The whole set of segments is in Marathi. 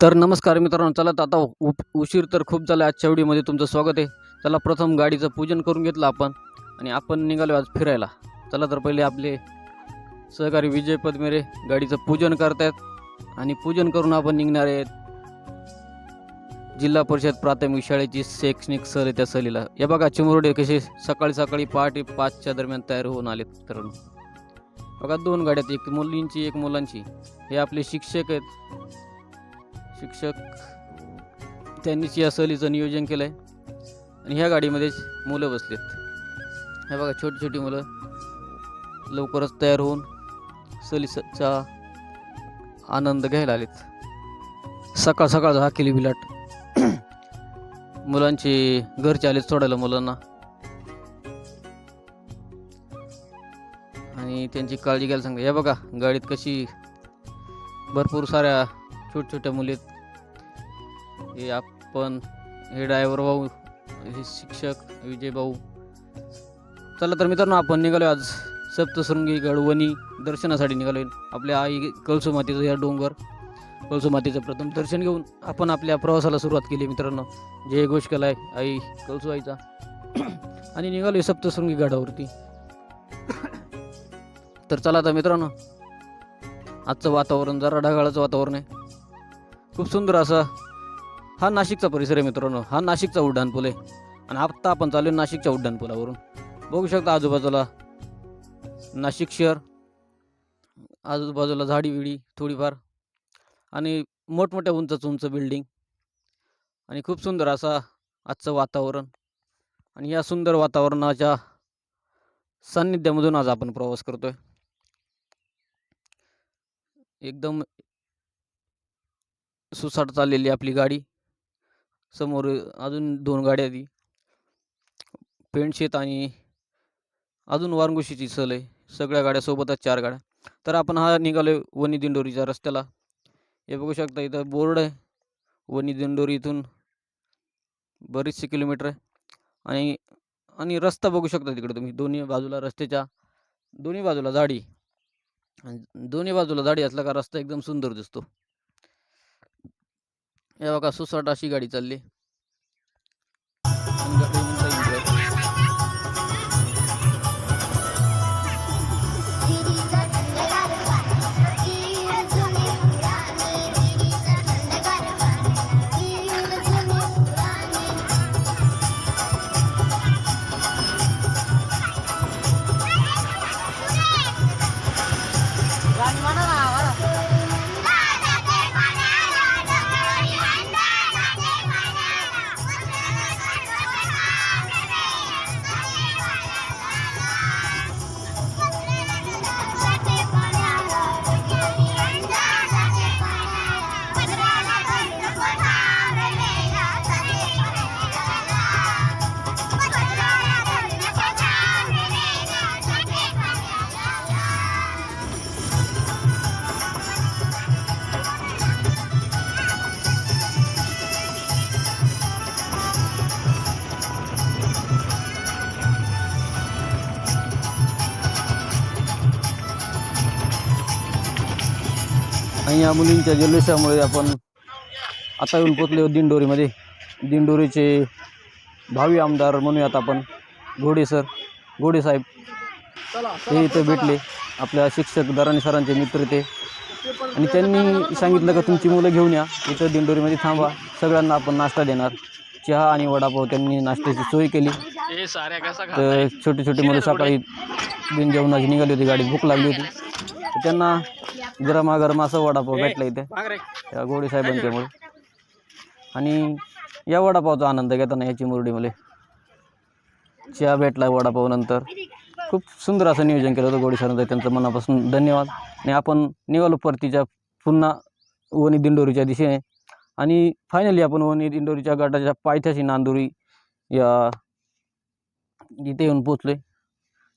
तर नमस्कार मित्रांनो चला तर आता उप उशीर तर खूप झाला आजच्या व्हिडिओमध्ये तुमचं स्वागत आहे. चला प्रथम गाडीचं पूजन करून घेतलं आपण आणि आपण निघालो आज फिरायला. चला तर पहिले आपले सहकारी विजय पदमेरे गाडीचं पूजन करतायत आणि पूजन करून आपण निघणार आहेत जिल्हा परिषद प्राथमिक शाळेची शैक्षणिक सहल आहे त्या सहलीला या बघा चिमुरडे कसे सकाळी सकाळी पहाटे पाचच्या दरम्यान तयार होऊन आलेत तर बघा दोन गाड्यात एक मुलींची एक मुलांची. हे आपले शिक्षक आहेत. शिक्षक त्यांनीच या सहलीचं नियोजन केलं आहे आणि ह्या गाडीमध्येच मुलं बसलेत. हे बघा छोटी छोटी मुलं लवकरच तयार होऊन सहलीचा आनंद घ्यायला आलेत. सकाळ सकाळ हा केली बिलाट. मुलांचे घरचे आलेत सोडायला मुलांना. आणि त्यांची काळजी घ्यायला सांगा हे बघा गाडीत कशी भरपूर साऱ्या छोट्या छोट्या मुली आहेत. हे आपण हे ड्रायव्हर भाऊ हे शिक्षक विजय भाऊ. चला तर मित्रांनो आपण निघालो आज सप्तशृंगी गडवणी दर्शनासाठी निघालो आपल्या आई कळसुमातीचं या डोंगर कळसुमातीचं प्रथम दर्शन घेऊन आपण आपल्या प्रवासाला सुरुवात केली मित्रांनो. जय घोष केलाय आई कळसू आईचा. आणि निघालो सप्तशृंगी गडावरती तर चला आता मित्रांनो आजचं वातावरण जरा ढगाळाचं वातावरण आहे. खूप सुंदर असा हा नाशिकचा परिसर आहे मित्रांनो. हा नाशिकचा उड्डाणपूल आहे. आणि आत्ता आपण चालू नाशिकच्या उड्डाणपुलावरून बघू शकता आजूबाजूला नाशिक शहर आजूबाजूला झाडी विडी थोडीफार आणि मोठमोठ्या उंचच उंच बिल्डिंग आणि खूप सुंदर असा आजचं वातावरण. आणि या सुंदर वातावरणाच्या सान्निध्यामधून आज आपण प्रवास करतोय. एकदम सुसाट चाललेली आपली गाडी. समोर अजून दोन गाड्या ती पेंटशेत आणि अजून वारंगुशीची सहल आहे सगळ्या गाड्या सोबतच चार गाड्या. तर आपण हा निघालो आहे वनी दिंडोरीच्या रस्त्याला. हे बघू शकता इथं बोर्ड आहे. वनी दिंडोरी इथून बरीचशे किलोमीटर आहे. आणि आणि रस्ता बघू शकता तिकडे तुम्ही. दोन्ही बाजूला रस्त्याच्या दोन्ही बाजूला झाडी आणि दोन्ही बाजूला झाडी असला का रस्ता एकदम सुंदर दिसतो. या बघा सुसाट अशी गाडी चालली. आणि या मुलींच्या जल्लोषामुळे आपण आता येऊन पोचले दिंडोरीमध्ये. दिंडोरीचे भावी आमदार म्हणूयात आपण घोडे सर घोडे साहेब. हे इथं भेटले. आपल्या शिक्षक दराणी सरांचे मित्र ते. आणि त्यांनी सांगितलं का तुमची मुलं घेऊन या. इथं दिंडोरीमध्ये थांबा. सगळ्यांना आपण नाश्ता देणार. चहा आणि वडापाव त्यांनी नाश्त्याची सोय केली. तर छोटे छोटे मुलं सकाळी बिन जेवणाची निघाली होती. गाडीत भूक लागली होती. त्यांना गरमागरम असं वडापाव भेटला इथे. या गोडी साहेबांच्यामुळे. आणि या वडापावचा आनंद घेताना याची मुरडीमध्ये चहा भेटला वडापाव नंतर. खूप सुंदर असं नियोजन केलं होतं गोडी सरांचं त्यांचं मनापासून धन्यवाद. आणि आपण निघालो परतीच्या पुन्हा वणी दिंडोरीच्या दिशेने. आणि फायनली आपण वणी दिंडोरीच्या गटाच्या पायथ्याशी नांदुरी या इथे येऊन पोचलोय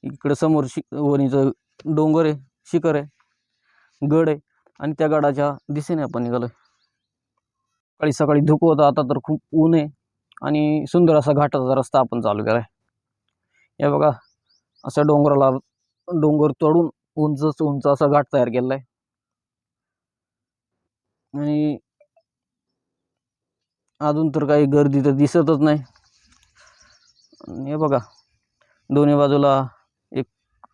इकडं समोर शि वणीचं डोंगर आहे. शिखर आहे गड आहे आणि त्या गडाच्या दिशेने आपण निघालो सकाळी सकाळी धुकं होतं आता तर खूप ऊन आहे आणि सुंदर असा घाटाचा रस्ता आपण चालू केला आहे या बघा असा डोंगराला डोंगर तोडून उंच उंच असा घाट तयार केलेला आहे आणि अजून तर काही गर्दी तर दिसतच नाही. आणि हे बघा दोन्ही बाजूला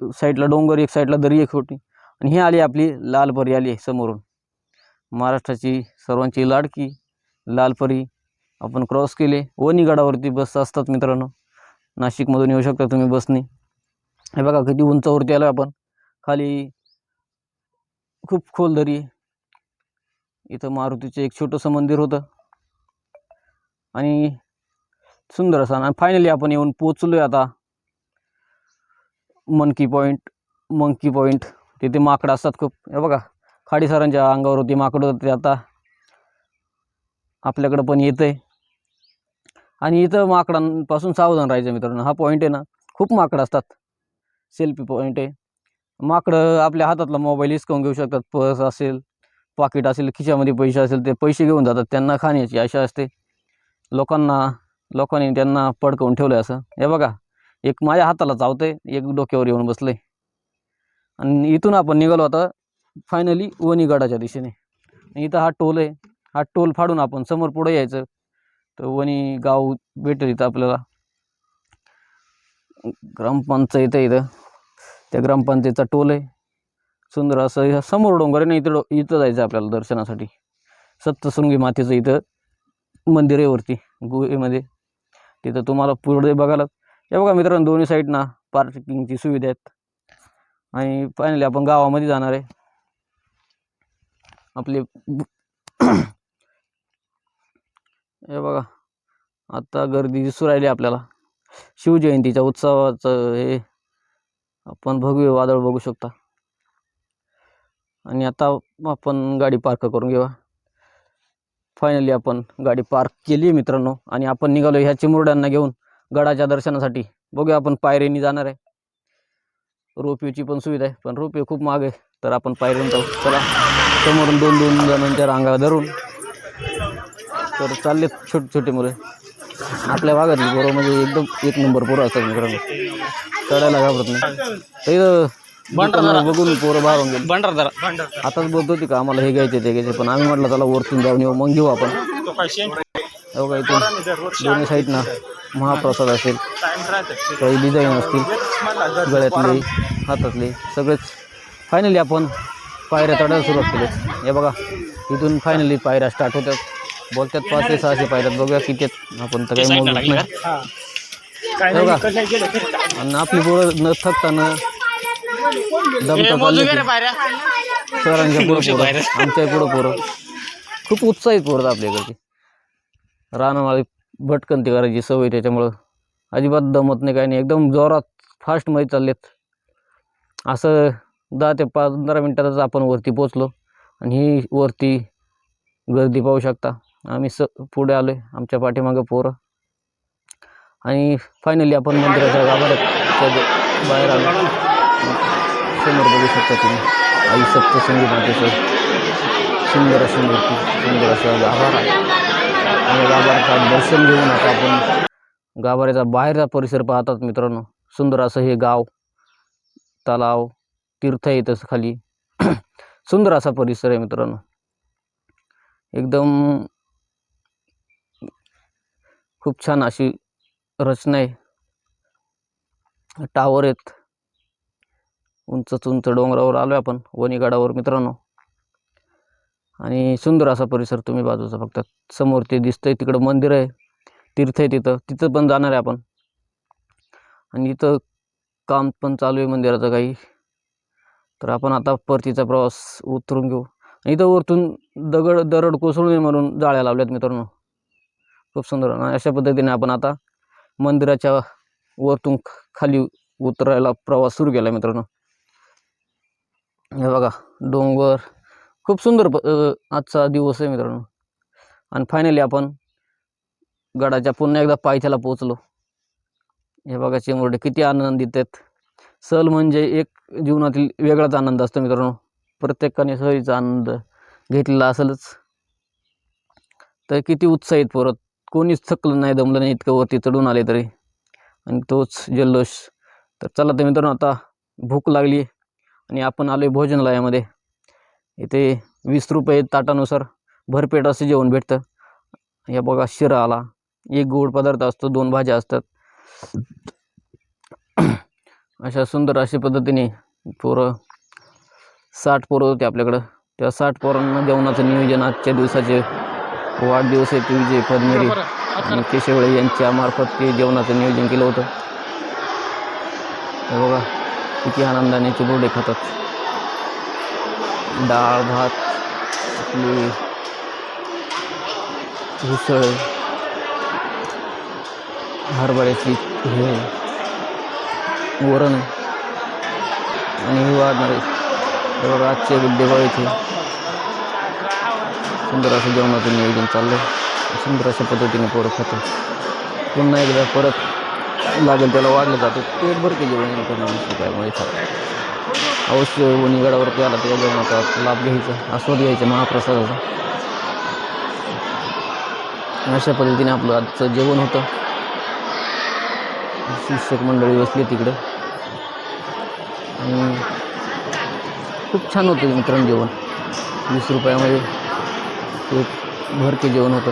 साईडला डोंगर एक साईडला दरी एक होती. आणि ही आली आपली लालपरी आली आहे समोरून. महाराष्ट्राची सर्वांची लाडकी लालपरी आपण क्रॉस केले. वणी गडावरती बस असतात मित्रांनो. नाशिकमधून येऊ शकता तुम्ही बसनी. हे बघा किती उंचावरती आलो आपण. खाली खूप खोल दरी. आहे इथं मारुतीचं एक छोटंसं मंदिर होतं. आणि सुंदर असं. आणि फायनली आपण येऊन पोचलो आहे आता. मंकी पॉईंट मंकी पॉईंट तिथे माकडं असतात खूप. हे बघा खाडी सरांच्या अंगावर होती माकडं होते ते आता. आपल्याकडं पण येतं आहे आणि इथं माकडांपासून सावधान राहायचं मित्रांनो. हा पॉईंट आहे ना खूप माकडं असतात. सेल्फी पॉईंट आहे. माकडं आपल्या हातातला मोबाईल हिसकावून घेऊ शकतात. पर्स असेल पाकिट असेल खिशामध्ये पैसे असेल ते पैसे घेऊन जातात. त्यांना खाण्याची आशा असते. लोकांना लोकांनी त्यांना पडकवून ठेवलं आहे असं. हे बघा एक माझ्या हाताला चावतंय एक डोक्यावर येऊन बसलंय. आणि इथून आपण निघालो आता फायनली वणीगडाच्या दिशेने. इथं हा टोल आहे हा टोल फाडून आपण समोर पुढे यायचं. तर वणी गाव भेटेल इथं आपल्याला. ग्रामपंचायत आहे इथं. त्या ग्रामपंचायतचा टोल आहे. सुंदर असं समोर डोंगर आहे ना इथं डो इथं जायचं आपल्याला दर्शनासाठी. सप्तशृंगी मातेचं इथं मंदिर आहे वरती गुहेमध्ये. तिथं तुम्हाला पुढे बघायला हे बघा मित्रांनो दोन्ही साईडना पार्किंगची सुविधा आहेत. आणि फायनली आपण गावामध्ये जाणार आहे. आपले हे बघा आता गर्दी दिसू राहिली आपल्याला. शिवजयंतीच्या उत्सवाचं हे आपण भगवे वादळ बघू शकता. आणि आता आपण गाडी पार्क करून घेऊया. फायनली आपण गाडी पार्क केली मित्रांनो. आणि आपण निघालो ह्या चिमुरड्यांना घेऊन. गडाच्या दर्शनासाठी. बघूया आपण पायरीने जाणार आहे. रोपवेची पण सुविधा आहे पण रोपवे खूप महाग आहे. तर आपण पायरीने जाऊ. चला समोरून दोन दोन जणांच्या रांगा धरून. तर चाललेत छोटे छोटे मुलं. आपल्या भागातली पोरं म्हणजे एकदम एक नंबर पोरं असतात मित्रांनो. चढायला घाबरत नाही. तर बघून पोरं बाहेरून गेली. भंडारदरा आताच बोलत होती का आम्हाला हे घ्यायचे ते घ्यायचे पण आम्ही म्हटलं चला वरतून जाऊन येऊ मग घेऊ आपण. बघा इथून दोन्ही साईडना महाप्रसाद असेल काही डिझाईन असतील गळ्यातले हातातले सगळेच. फायनली आपण पायऱ्या चढायला सुरुवात केली. हे बघा इथून फायनली पायऱ्या स्टार्ट होतात. बोलतात पाचशे सहाशे पायऱ्यात बघूया किती आपण तर काही मोजत नाही. हे बघा आणि आपली पोरं न थकताना ती. सरांच्या पुढं पोरं. आमच्या पुढं पोरं. खूप उत्साहित पोरं आपल्याकडची रानामाळी भटकंती करायची सवय त्याच्यामुळं. अजिबात दमत नाही काही नाही. एकदम जोरात फास्टमध्ये चाललेत. असं दहा ते पंधरा मिनटातच आपण वरती पोचलो आणि ही वरती गर्दी पाहू शकता. आम्ही स पुढे आलो आहे आमच्या पाठीमागं पोरं. आणि फायनली आपण मंदिराच्या गाभाऱ्यात बाहेर आलो. समोर बघू शकता तुम्ही. आई सप्तशृंगी मातेचं सुंदर अशी मूर्ती सुंदर असं गाभारा. आणि गाभाऱ्याचं दर्शन घेऊन आता आपण. गाभाऱ्याचा बाहेरचा परिसर पाहतात मित्रांनो. सुंदर असं हे गाव तलाव तीर्थ आहे तसं खाली. सुंदर असा परिसर आहे मित्रांनो. एकदम खूप छान अशी रचना आहे. टावर आहेत. उंच उंच डोंगरावर आलो आपण वणीगडावर मित्रांनो. आणि सुंदर असा परिसर तुम्ही बाजूचा बघतात समोर ते दिसतंय तिकडं मंदिर आहे तीर्थ आहे तिथं तिथं पण जाणार आहे आपण. आणि इथं काम पण चालू आहे मंदिराचं काही. तर आपण आता परतीचा प्रवास उतरून घेऊ. आणि इथं वरतून दगड दरड कोसळून म्हणून जाळ्या लावल्यात मित्रांनो. खूप सुंदर. आणि अशा पद्धतीने आपण आता मंदिराच्या वरतून खाली उतरायला प्रवास सुरू केला मित्रांनो. हे बघा डोंगर खूप सुंदर प आजचा दिवस आहे मित्रांनो. आणि फायनली आपण गडाच्या पुन्हा एकदा पायथ्याला पोचलो हे बघा चिमुरडे किती आनंदित आहेत. सहल म्हणजे एक जीवनातील वेगळाच आनंद असतो मित्रांनो. प्रत्येकाने सहलीचा आनंद घेतलेला असेलच. तर किती उत्साहित परत कोणीच थकलं नाही दमलं नाही इतकं वरती चढून आले तरी. आणि तोच जल्लोष. तर चला तर मित्रांनो आता भूक लागली आणि आपण आलो आहे भोजनालयामध्ये. इथे वीस रुपये ताटानुसार भरपेट असं जेवण भेटतं. हे बघा शिरा आला. एक गोड पदार्थ असतो दोन भाज्या असतात. अशा सुंदर अशा पद्धतीने पोरं साठ पोरं होते आपल्याकडं. त्या साठ पोरांना जेवणाचं नियोजन आजच्या दिवसाचे वाढदिवस आहेत विजय पद्मेरी आणि केशवळे यांच्या मार्फत ते जेवणाचं नियोजन केलं होतं. हे बघा किती आनंदाने चिबोडे खातात. डाळ भात आपली उसळ हरभऱ्याची हे वरण आणि हे वाढणार आहे. बघा आजचे सुंदर असं जेवणाचं नियोजन चाललं आहे सुंदर अशा पद्धतीने पोरं खातात. पुन्हा एकदा परत लागेल त्याला वाढलं जातं. पेटभर के जेवण येईल करणं वीस अवश्य खात अवश्य वणीगडावरती आला त्या जेवणाचा लाभ घ्यायचा आस्वाद घ्यायचा महाप्रसादाचा. अशा पद्धतीने आपलं आजचं जेवण होतं. शिक्षक मंडळी बसली तिकडं. आणि खूप छान होतं मित्रांनो जेवण. वीस रुपयामध्ये एक भरके जेवण होतं.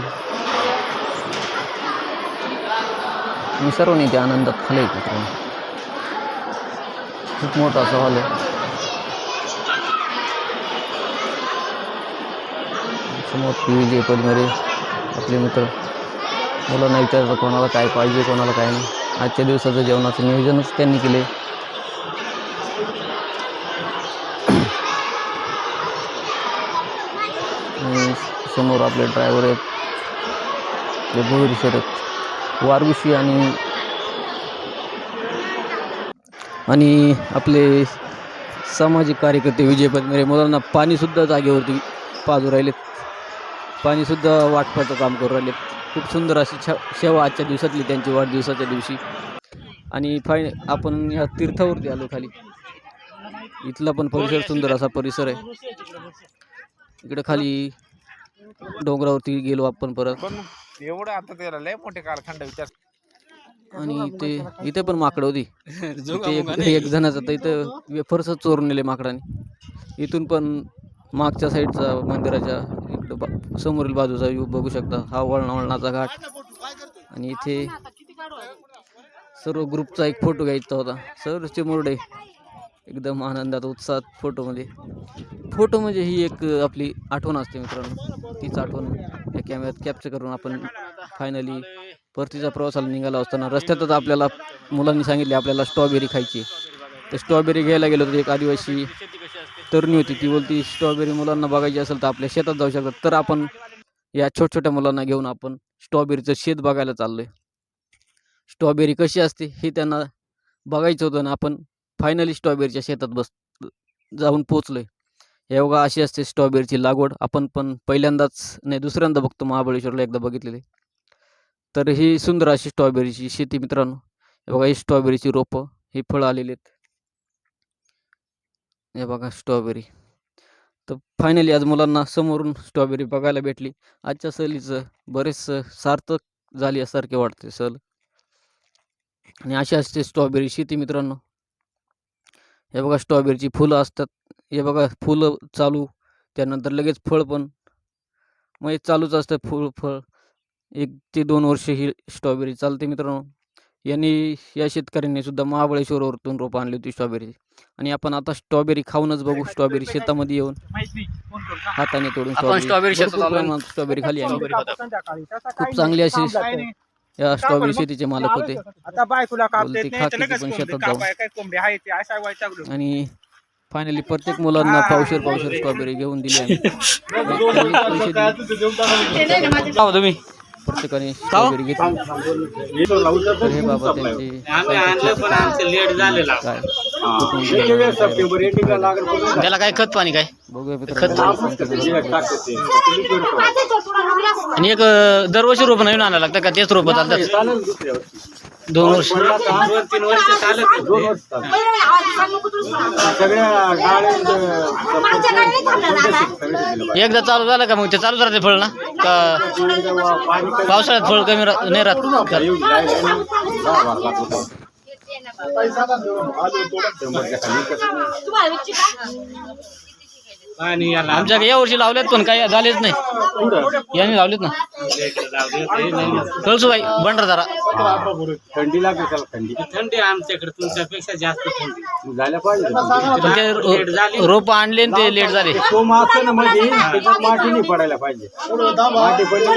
मी सर्वांनी ते आनंदात खाल्लं मित्रांनो. खूप मोठा असा हॉल आहे. समोर पी जे पद्मरे आपले मित्र मुलांना विचारलं कोणाला काय पाहिजे कोणाला काय नाही. आजच्या दिवसाचं जेवणाचं नियोजनच त्यांनी केले. समोर आपले ड्रायव्हर आहेत. ते भोईर शरद वारविशी आणि आणि आपले सामाजिक कार्यकर्ते विजय पदमेरे मुलांना पाणीसुद्धा जागेवरती पाजू राहिलेत. पाणीसुद्धा वाटपाचं काम करू राहिलेत खूप सुंदर अशी छ सेवा आजच्या दिवसातली त्यांची वाढदिवसाच्या दिवशी. आणि फाय आपण ह्या तीर्थावरती आलो खाली. इथला पण परिसर सुंदर असा परिसर आहे. इकडे खाली डोंगरावरती गेलो आपण परत. एवढं आता त्याला लय मोठे कारखांड विचार आणि इथे इथे पण माकडं होती. इथे एक एक जणाचं तर इथं वेफर्स चोरून नेले माकडाने. इथून पण मागच्या साईडचा मंदिराच्या इकडं बा समोरील बाजूचा व्ह्यू बघू शकता. हा वळणा वळणाचा घाट. आणि इथे सर्व ग्रुपचा एक फोटो घ्यायचा होता. सर मुरडे. एकदम आनंदात उत्साहात फोटोमध्ये फोटो म्हणजे ही एक आपली आठवण असते मित्रांनो. तीच आठवण या कॅमेऱ्यात कॅप्चर करून आपण फायनली परतीच्या प्रवासाला निघाला असताना. रस्त्यातच आपल्याला मुलांनी सांगितले आपल्याला स्ट्रॉबेरी खायची तर स्ट्रॉबेरी घ्यायला गेलो तर एक आदिवासी तरुणी होती ती बोलती स्ट्रॉबेरी मुलांना बघायची असेल तर आपल्या शेतात जाऊ शकतात. तर आपण या छोट्या छोट्या मुलांना घेऊन आपण स्ट्रॉबेरीचं शेत बघायला चाललो आहे स्ट्रॉबेरी कशी असते हे त्यांना बघायचं होतं आणि आपण फायनली स्ट्रॉबेरीच्या शेतात बस जाऊन पोचलो आहे हे बघा अशी असते स्ट्रॉबेरीची लागवड. आपण पण पहिल्यांदाच नाही दुसऱ्यांदा बघतो महाबळेश्वरला एकदा बघितलेली. तर ही सुंदर अशी स्ट्रॉबेरीची शेती मित्रांनो. हे बघा ही स्ट्रॉबेरीची रोपं ही फळं आलेली आहेत. हे बघा स्ट्रॉबेरी. तर फायनली आज मुलांना समोरून स्ट्रॉबेरी बघायला भेटली. आजच्या सहलीचं बरेच सार्थक झाली असारखे वाटते सहल. आणि अशी असते स्ट्रॉबेरी शेती मित्रांनो. हे बघा स्ट्रॉबेरीची फुलं असतात. हे बघा फुलं चालू त्यानंतर लगेच फळ पण. मग हे चालूच असतं फुल फळ. एक ते दोन वर्ष ही स्ट्रॉबेरी चालते मित्रांनो. यांनी या शेतकऱ्यांनी सुद्धा महाबळेश्वरवरतून रोपं आणली होती स्ट्रॉबेरी. आणि आपण आता स्ट्रॉबेरी खाऊनच बघू स्ट्रॉबेरी शेतामध्ये येऊन हाताने तोडून आपण स्ट्रॉबेरी. खाली आम्ही. खूप चांगली अशी या स्ट्रॉबेरी शेतीचे मालक होते. पण शेतात आहे आणि फायनली प्रत्येक मुलांना पावशेर पावशेर स्ट्रॉबेरी घेऊन दिली आम्ही. त्यांनी पैसे दिले. का हो तुम्ही. प्रत्येकाने स्ट्रॉबेरी घेतली. तर हे बाबा त्यांचे त्याला काय खत पाणी काय? बघूया मित्रांनो. आणि एक दरवर्षी रोप नवीन आणायला लागतं का? तेच रोप चालतात. दोन वर्ष. एकदा चालू झालं का मग ते चालूच राहते फळ ना? का पावसाळ्यात फळ कमी रा- नाही राहत? याला आमच्या या वर्षी लावलेत पण काही झालेच नाही. यांनी लावलेत ना? कळसूबाई भंडारदारा. थंडी लागते त्याला थंडी? थंडी आमच्याकडे तुमच्यापेक्षा जास्त थंडी. झाल्या पाहिजे. ते रोप आणले आणि ते लेट झाले. सोम असतं ना मध्ये. त्याच्यात माती नाही पडायला पाहिजे. माती पडली.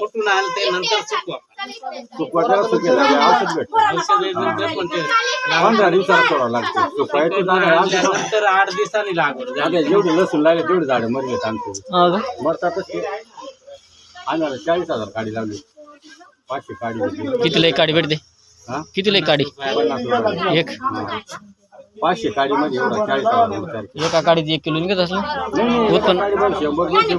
कुठून आलं ते नंतर सुकवा. सुकवाट्याला औषध भेटतं. ते पंधरा दिवसाला सोडावं लागतं. सुकवायचं झाड आहे. आमच्या नंतर आठ दिवसांनी लागवड झाली. आता जेवढे लसूण लागले तेवढे झाड मरले आमचे. हा? मरतातच ते. आम्हाला चाळीस हजार काडी लावली. पाचशे काडी. कितीला एक काडी भेटते? कितीला एक काडी. एक. पाचशे एवढा चाळीस हजार. एका काडीत एक किलो निघत असलं नाही, नाही, उत्पन्न. शंभर दोनशे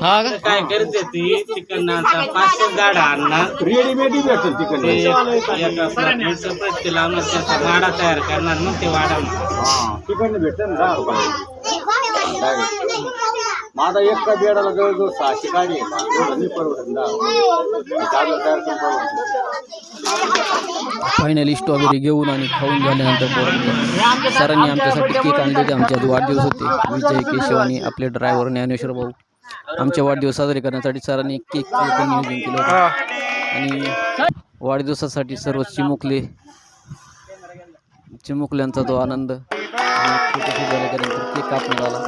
हा का? काय करते ती? तिकडनं पाचशे झाड आणणार रेडीमेड भेटेल ते तिकडे एका लावणार त्याचा वाडा तयार करणार मग ते वाढवणार हा तिकडनं भेटतं ना दहा रुपये. माझा एक बेडाला जवळजवळ सहाशे गाडी आहे. एवढं मी परवडत झाडं तयार करून परवडतं. फायनली स्ट्रॉबेरी घेऊन आणि खाऊन झाल्यानंतर पोरांनी सरांनी आमच्यासाठी केक आणले होते आमचे वाढदिवस होते. विजय केशव आणि आपले ड्रायव्हर ज्ञानेश्वर भाऊ आमचे वाढदिवस साजरे करण्यासाठी सरांनी केक नियोजन केलं होतं. आणि वाढदिवसासाठी सर्व चिमुकले चिमुकल्यांचा तो आनंद केक कापण्यात आला.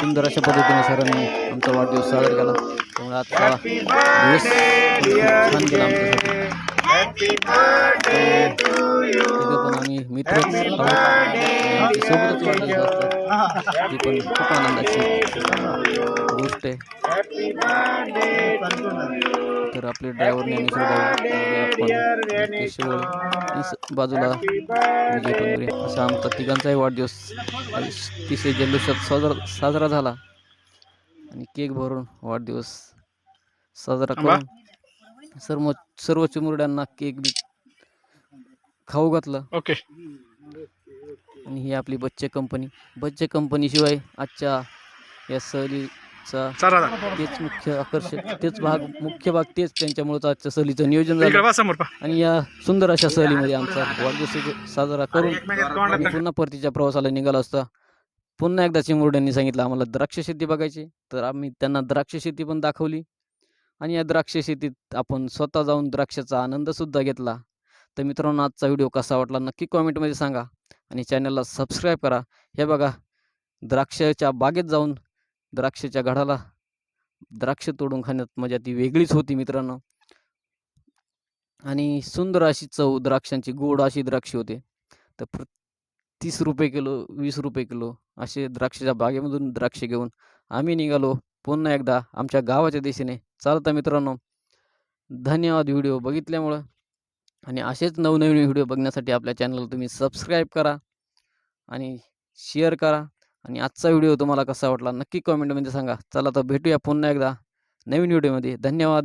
सुंदर अशा पद्धतीने सरांनी आमचा वाढदिवस साजरा केला. त्यामुळे आजचा दिवस छान केला आमच्यासाठी. पण आम्ही मित्र सोबतच पण खूप आनंदाची गोष्ट आहे. तर आपले ड्रायव्हर ज्ञानेश्वर केशव बाजूला विजय पंधरे असा आमचा तिघांचाही वाढदिवस अतिशय जल्लोषात साजरा साजरा झाला. आणि केक भरून वाढदिवस साजरा करून सर्व सर्व चिमुरड्यांना केक बी खाऊ घातलं. ओके. आणि ही आपली बच्चे कंपनी. बच्चे कंपनीशिवाय आजच्या या सहलीचा तेच मुख्य आकर्षक तेच भाग मुख्य भाग तेच त्यांच्यामुळेच आजच्या सहलीचं नियोजन झालं. आणि या सुंदर अशा सहलीमध्ये आमचा वाढदिवस साजरा करून आम्ही पुन्हा परतीच्या प्रवासाला निघालो असता. पुन्हा एकदा चिमुरड्यांनी सांगितलं आम्हाला द्राक्ष शेती बघायची तर आम्ही त्यांना द्राक्ष शेती पण दाखवली. आणि या द्राक्ष शेतीत आपण स्वतः जाऊन द्राक्षाचा आनंदसुद्धा घेतला. तर मित्रांनो आजचा व्हिडिओ कसा वाटला नक्की कॉमेंटमध्ये सांगा आणि चॅनलला सबस्क्राईब करा. हे बघा द्राक्षाच्या बागेत जाऊन द्राक्षाच्या घडाला द्राक्ष तोडून खाण्यात मजा ती वेगळीच होती मित्रांनो. आणि सुंदर अशी चव द्राक्षांची गोड अशी द्राक्षे होते. तर प्र तीस रुपये किलो वीस रुपये किलो असे द्राक्षाच्या बागेमधून द्राक्षे घेऊन आम्ही निघालो. पुन्हा एकदा आमच्या गावाच्या दिशेने. चालता मित्रांनो. धन्यवाद व्हिडिओ बघितल्यामुळं. आणि असेच नवनवीन व्हिडिओ बघण्यासाठी आपल्या चॅनलला तुम्ही सबस्क्राईब करा आणि शेअर करा. आणि आजचा व्हिडिओ तुम्हाला कसा वाटला नक्की कॉमेंटमध्ये सांगा. चला तर भेटूया पुन्हा एकदा नवीन व्हिडिओमध्ये. धन्यवाद.